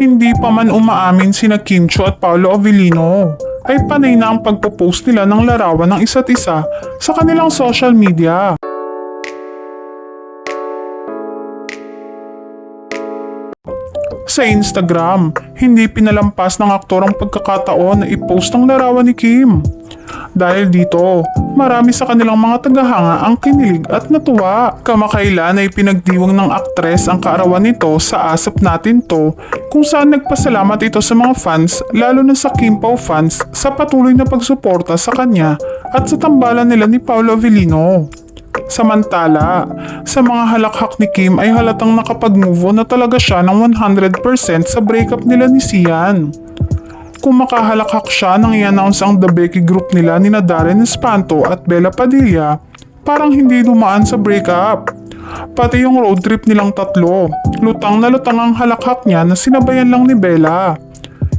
Hindi pa man umaamin sina Kim Cho at Paolo Avellino ay panay na ang pagpo-post nila ng larawan ng isa't isa sa kanilang social media. Sa Instagram, hindi pinalampas ng aktor ang pagkakataon na i-post ang larawan ni Kim. Dahil dito, marami sa kanilang mga tagahanga ang kinilig at natuwa. Kamakailan ay pinagdiwang ng aktres ang kaarawan nito sa Asap Natin To kung saan nagpasalamat ito sa mga fans lalo na sa Kim Pao fans sa patuloy na pagsuporta sa kanya at sa tambalan nila ni Paolo Avellino. Samantala, sa mga halakhak ni Kim ay halatang nakapag-move on na talaga siya ng 100% sa breakup nila ni Sian. Kung makahalakhak siya nang i-announce ang The Becky Group nila ni Darren Espanto at Bella Padilla, parang hindi dumaan sa breakup. Pati yung road trip nilang tatlo, lutang na lutang ang halakhak niya na sinabayan lang ni Bella.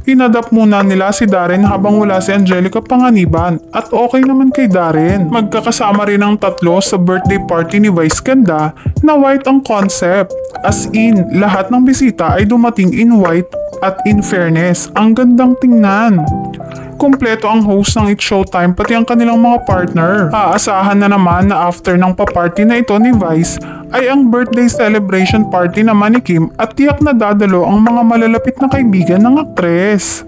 Inadap muna nila si Darren habang wala si Angelica Panganiban at okay naman kay Darren. Magkakasama rin ang tatlo sa birthday party ni Vice Ganda na white ang concept. As in, lahat ng bisita ay dumating in white at in fairness, ang gandang tingnan. Kumpleto ang host ng It's Showtime pati ang kanilang mga partner. Aasahan na naman na after ng paparty na ito ni Vice ay ang birthday celebration party naman ni Kim at tiyak na dadalo ang mga malalapit na kaibigan ng aktres.